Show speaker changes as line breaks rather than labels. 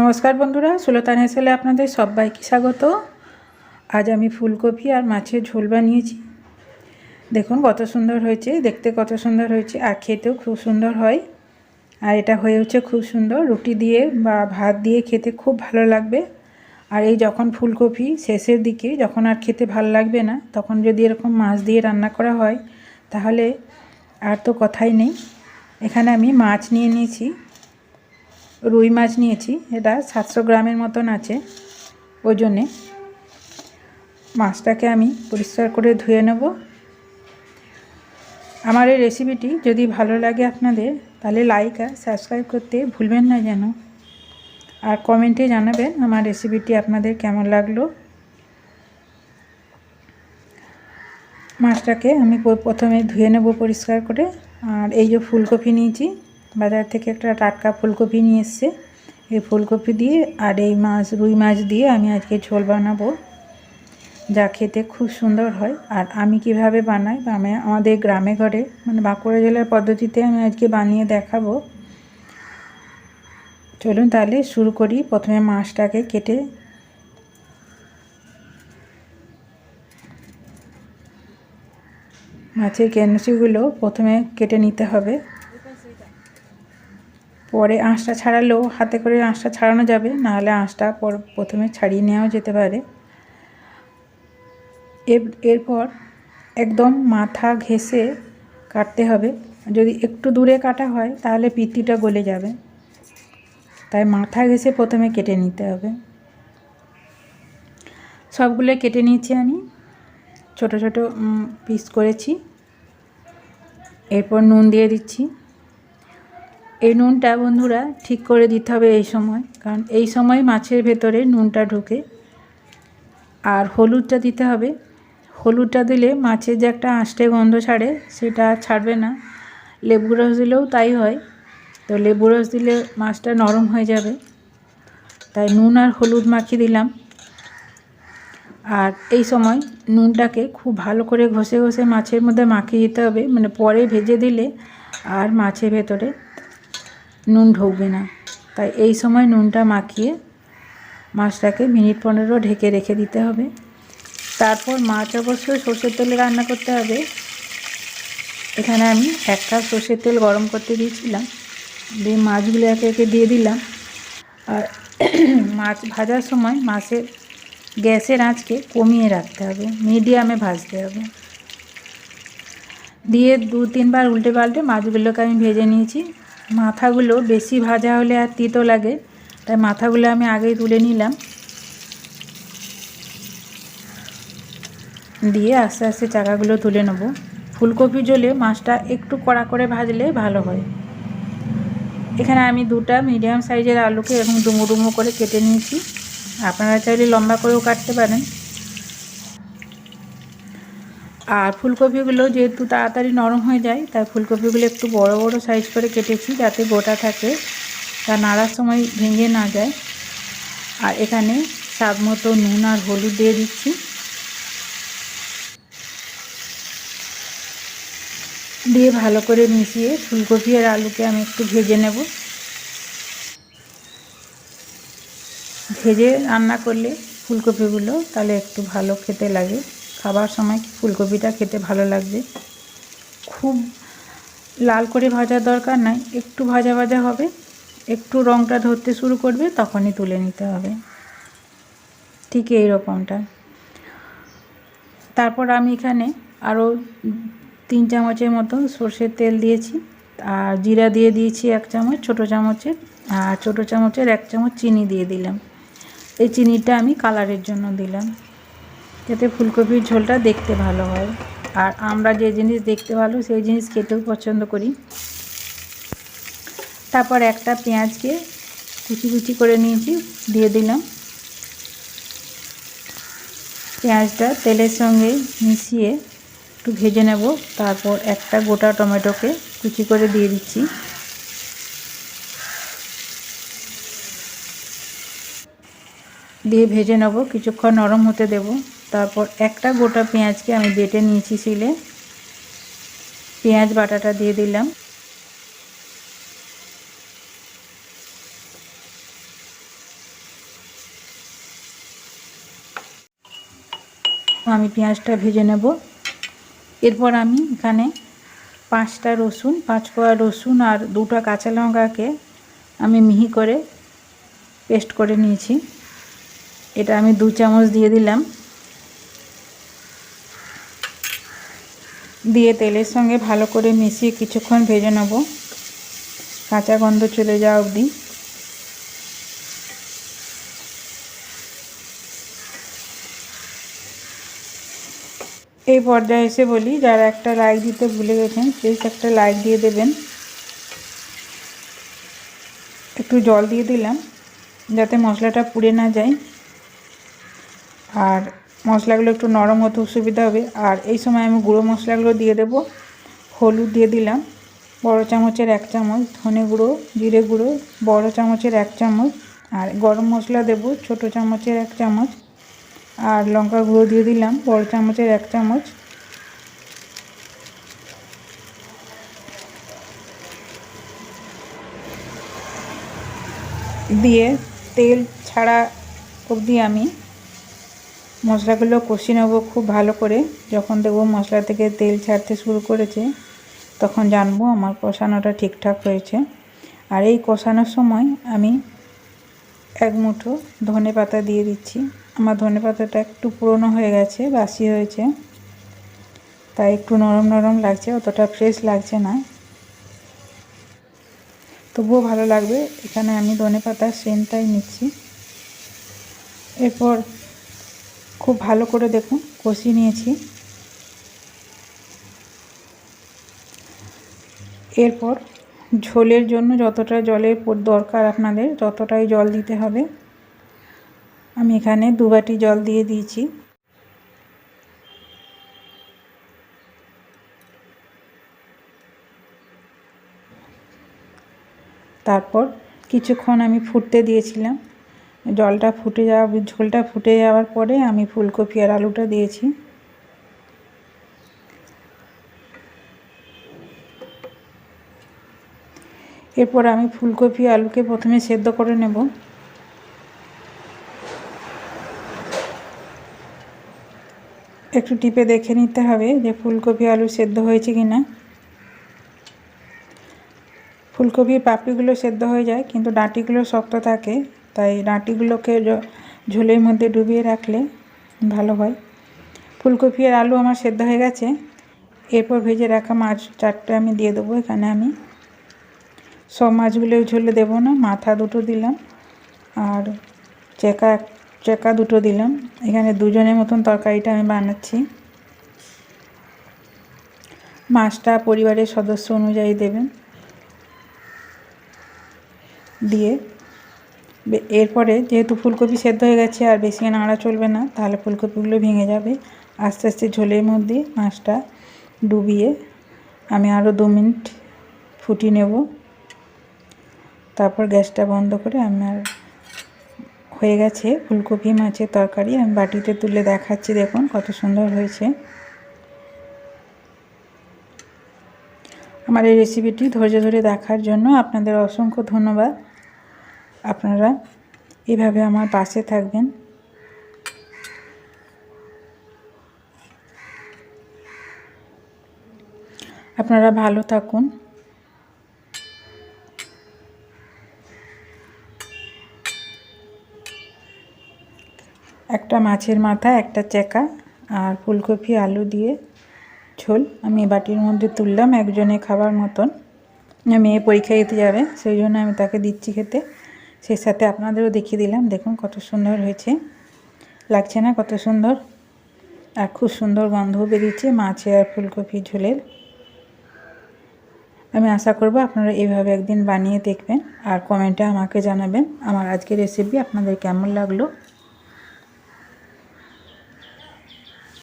নমস্কার বন্ধুরা, সুলতান হেসেলে আপনাদের সবাইকে স্বাগত। আজ আমি ফুলকপি আর মাছের ঝোল বানিয়েছি। দেখুন কত সুন্দর হয়েছে, দেখতে কত সুন্দর হয়েছে, আর খেতেও খুব সুন্দর হয়। আর এটা হয়েছে খুব সুন্দর, রুটি দিয়ে বা ভাত দিয়ে খেতে খুব ভালো লাগবে। আর এই যখন ফুলকপি শেষের দিকে যখন আর খেতে ভালো লাগবে না, তখন যদি এরকম মাছ দিয়ে রান্না করা হয়, তাহলে আর তো কথাই নেই। এখানে আমি মাছ নিয়ে নিয়েছি। রুই মাছ নিয়েছি, এটা সাতশো গ্রামের মতন আছে। ওজনে মাছটাকে আমি পরিষ্কার করে ধুয়ে নেব। আমার এই রেসিপিটি যদি ভালো লাগে আপনাদের, তাহলে লাইক আর সাবস্ক্রাইব করতে ভুলবেন না যেন। আর কমেন্টে জানাবেন আমার রেসিপিটি আপনাদের কেমন লাগল। মাছটাকে আমি প্রথমে ধুয়ে নেব পরিষ্কার করে। আর এই যে ফুলকপি নিয়েছি বাজার থেকে একটা টাটকা ফুলকপি নিয়ে এসছে। এই ফুলকপি দিয়ে আর এই মাছ, রুই মাছ দিয়ে আমি আজকে ঝোল বানাবো। যা খেতে খুব সুন্দর হয়। আর আমি কীভাবে বানাই বা আমি আমাদের গ্রামে ঘরে মানে বাঁকুড়া জেলার পদ্ধতিতে আমি আজকে বানিয়ে দেখাবো। চলুন তাহলে শুরু করি। প্রথমে মাছটাকে কেটে মাছের কেনসিগুলো প্রথমে কেটে নিতে হবে। পরে আঁশটা ছাড়ালেও হাতে করে আঁশটা ছাড়ানো যাবে, নাহলে আঁশটা পর, প্রথমে ছাড়িয়ে নেওয়াও যেতে পারে। এরপর একদম মাথা ঘেসে কাটতে হবে। যদি একটু দূরে কাটা হয়, তাহলে পিত্তিটা গলে যাবে। তাই মাথা ঘেসে প্রথমে কেটে নিতে হবে। সবগুলো কেটে নিয়েছি আমি। ছোট ছোট পিস করেছি। এরপর নুন দিয়ে দিচ্ছি। এই নুনটা বন্ধুরা ঠিক করে দিতে হবে এই সময়, কারণ এই সময় মাছের ভেতরে নুনটা ঢুকে। আর হলুদটা দিতে হবে। হলুদটা দিলে মাছের যে একটা আঁশটে গন্ধ ছাড়ে, সেটা ছাড়বে না। লেবু রস দিলেও তাই হয়। তো লেবু রস দিলে মাছটা নরম হয়ে যাবে। তাই নুন আর হলুদ মাখিয়ে দিলাম। আর এই সময় নুনটাকে খুব ভালো করে ঘষে ঘষে মাছের মধ্যে মাখিয়ে দিতে হবে। মানে পরে ভেজে দিলে আর মাছের ভেতরে নুন ঢুকবে না। তাই এই সময় নুনটা মাখিয়ে মাছটাকে মিনিট পনেরো ঢেকে রেখে দিতে হবে। তারপর মাছ অবশ্যই সর্ষের তেলে রান্না করতে হবে। এখানে আমি এক কাপ সর্ষের তেল গরম করতে দিয়েছিলাম। দিয়ে মাছগুলো একে একে দিয়ে দিলাম। আর মাছ ভাজার সময় মাছের গ্যাসের আঁচকে কমিয়ে রাখতে হবে। মিডিয়ামে ভাজতে হবে। দিয়ে দু তিনবার উল্টে পাল্টে মাছগুলোকে আমি ভেজে নিয়েছি। মাথাগুলো বেশি ভাজা হলে আর তিতো লাগে, তাই মাথাগুলো আমি আগেই তুলে নিলাম। দিয়ে আস্তে আস্তে চাকাগুলো তুলে নেব। ফুলকপি জলে মাছটা একটু কড়া করে ভাজলে ভালো হয়। এখানে আমি দুটা মিডিয়াম সাইজের আলুকে এরকম ডুমো ডুমো করে কেটে নিয়েছি। আপনারা চাইলে লম্বা করেও কাটতে পারেন। আর ফুলকপিগুলো যেহেতু তাড়াতাড়ি নরম হয়ে যায়, তাই ফুলকপিগুলো একটু বড় বড় সাইজ করে কেটেছি যাতে গোটা থাকে, তা নাড়ার সময় ভেঙে না যায়। আর এখানে স্বাদ মতো নুন আর হলুদ দিয়ে দিচ্ছি। দিয়ে ভালো করে মিশিয়ে ফুলকপি আর আলুকে আমি একটু ভেজে নেব। ভেজে রান্না করলে ফুলকপিগুলো তাহলে একটু ভালো খেতে লাগে। খাবার সময় ফুলকপিটা খেতে ভালো লাগবে? খুব লাল করে ভাজার দরকার নাই, একটু ভাজা ভাজা হবে, একটু রঙটা ধরতে শুরু করবে, তখনই তুলে নিতে হবে। ঠিক এই রকমটা। তারপর আমি এখানে আরও তিন চামচের মতো সর্ষের তেল দিয়েছি, আর জিরা দিয়ে দিয়েছি এক চামচ, ছোটো চামচের, আর ছোটো চামচের এক চামচ চিনি দিয়ে দিলাম। এই চিনিটা আমি কালারের জন্য দিলাম। যাতে ফুলকপির ঝোলটা দেখতে ভালো হয়। আর আমরা যে জিনিস দেখতে ভালো, সেই জিনিস খেতেও পছন্দ করি। তারপর একটা পেঁয়াজকে কুচি কুচি করে নিয়েছি, দিয়ে দিলাম। পেঁয়াজটা তেলের সঙ্গে মিশিয়ে একটু ভেজে নেব। তারপর একটা গোটা টমেটোকে কুচি করে দিয়ে দিচ্ছি। দিয়ে ভেজে নেব, কিছুক্ষণ নরম হতে দেব। তারপর একটা গোটা পেঁয়াজকে আমি বেটে নিয়েছি সিলে পেঁয়াজ বাটাটা দিয়ে দিলাম। আমি পেঁয়াজটা ভেজে নেব। এরপর আমি এখানে পাঁচটা রসুন, পাঁচ কোয়া রসুন আর দুটা কাঁচা লঙ্কাকে আমি মিহি করে পেস্ট করে নিয়েছি। এটা আমি দু চামচ দিয়ে দিলাম। দিয়ে তেলের সঙ্গে ভালো করে মিশিয়ে কিছুক্ষণ ভেজে নেব। কাঁচা গন্ধ চলে যাওয়া অবধি। এই পর্যায়ে এসে বলি, যারা একটা লাইক দিতে ভুলে গেছেন প্লিজ একটা লাইক দিয়ে দেবেন। একটু জল দিয়ে দিলাম, যাতে মশলাটা পুড়ে না যায়। আর মশলাগুলো একটু নরম হতে সুবিধা হবে। আর এই সময় আমি গুঁড়ো মশলাগুলো দিয়ে দেব। হলুদ দিয়ে দিলাম। বড় চামচের এক চামচ, ধনে গুঁড়ো, জিরে গুঁড়ো, বড় চামচের এক চামচ, আর গরম মশলা দেব ছোট চামচের এক চামচ। আর লঙ্কা গুঁড়ো দিয়ে দিলাম বড় চামচের এক চামচ। দিয়ে তেল ছাড়া অবধি আমি মশলাগুলো কষিয়ে নেব খুব ভালো করে। যখন দেখব মশলা থেকে তেল ছাড়তে শুরু করেছে, তখন জানব আমার কষানোটা ঠিকঠাক হয়েছে। আর এই কষানোর সময় আমি এক মুঠো ধনে পাতা দিয়ে দিচ্ছি। আমার ধনে পাতাটা একটু পুরনো হয়ে গেছে, বাসি হয়েছে। তাই একটু নরম নরম লাগছে, অতটা ফ্রেশ লাগছে না। তবুও ভালো লাগবে। এখানে আমি ধনে পাতার সেন্টটাই নিচ্ছি। এরপর খুব ভালো করে দেখুন, কষিয়ে নিয়েছি। এরপর ঝোলের জন্য যতটা জলের দরকার আপনাদের, ততটাই জল দিতে হবে। আমি এখানে দু বাটি জল দিয়ে দিয়েছি। তারপর কিছুক্ষণ আমি ফুটতে দিয়েছিলাম। জলটা ফুটে যাওয়া, ঝোলটা ফুটে যাওয়ার পরে আমি ফুলকপি আর আলুটা দিয়েছি। এরপর আমি ফুলকপি আলুকে প্রথমে সেদ্ধ করে নেব। একটু টিপে দেখে নিতে হবে যে ফুলকপি আলু সেদ্ধ হয়েছে কি না ফুলকপির পাপড়িগুলো সেদ্ধ হয়ে যায়, কিন্তু ডাঁটিগুলো শক্ত থাকে। তাই ডাঁটিগুলোকে ঝোলের মধ্যে ডুবিয়ে রাখলে ভালো হয়। ফুলকপি আর আলু আমার সেদ্ধ হয়ে গেছে। এরপর ভেজে রাখা মাছ চারটে আমি দিয়ে দেবো এখানে আমি। সব মাছগুলো ঝোলে দেবো না, মাথা দুটো দিলাম আর চেকা চেকা দুটো দিলাম। এখানে দুজনের মতন তরকারিটা আমি বানাচ্ছি। মাছটা পরিবারের সদস্য অনুযায়ী দেবেন। দিয়ে এরপরে যেহেতু ফুলকপি সেদ্ধ হয়ে গেছে আর বেশি নাড়া চলবে না, তাহলে ফুলকপিগুলো ভেঙে যাবে। আস্তে আস্তে ঝোলের মধ্যে মাছটা ডুবিয়ে আমি আরও দু মিনিট ফুটিয়ে নেব। তারপর গ্যাসটা বন্ধ করে আমার হয়ে গেছে ফুলকপি মাছের তরকারি। আমি বাটিতে তুলে দেখাচ্ছি, দেখুন কত সুন্দর হয়েছে। আমার এই রেসিপিটি ধৈর্য ধরে দেখার জন্য আপনাদের অসংখ্য ধন্যবাদ। আপনারা এভাবে আমার পাশে থাকবেন। আপনারা ভালো থাকুন। একটা মাছের মাথা, একটা চেকা আর ফুলকপি, আলু দিয়ে ঝোল। আমি বাটির মধ্যে তুললাম, একজনে খাবার মতন। মেয়ে পরীক্ষা দিতে যাবে, সেই জন্য আমি তাকে দিচ্ছি খেতে। সেই সাথে আপনাদেরও দেখিয়ে দিলাম। দেখুন কত সুন্দর হয়েছে। লাগছে না কত সুন্দর? আর খুব সুন্দর গন্ধও বেরিয়েছে মাছে আর ফুলকপি ঝোলের। আমি আশা করব আপনারা এইভাবে একদিন বানিয়ে দেখবেন আর কমেন্টে আমাকে জানাবেন আমার আজকের রেসিপি আপনাদের কেমন লাগল।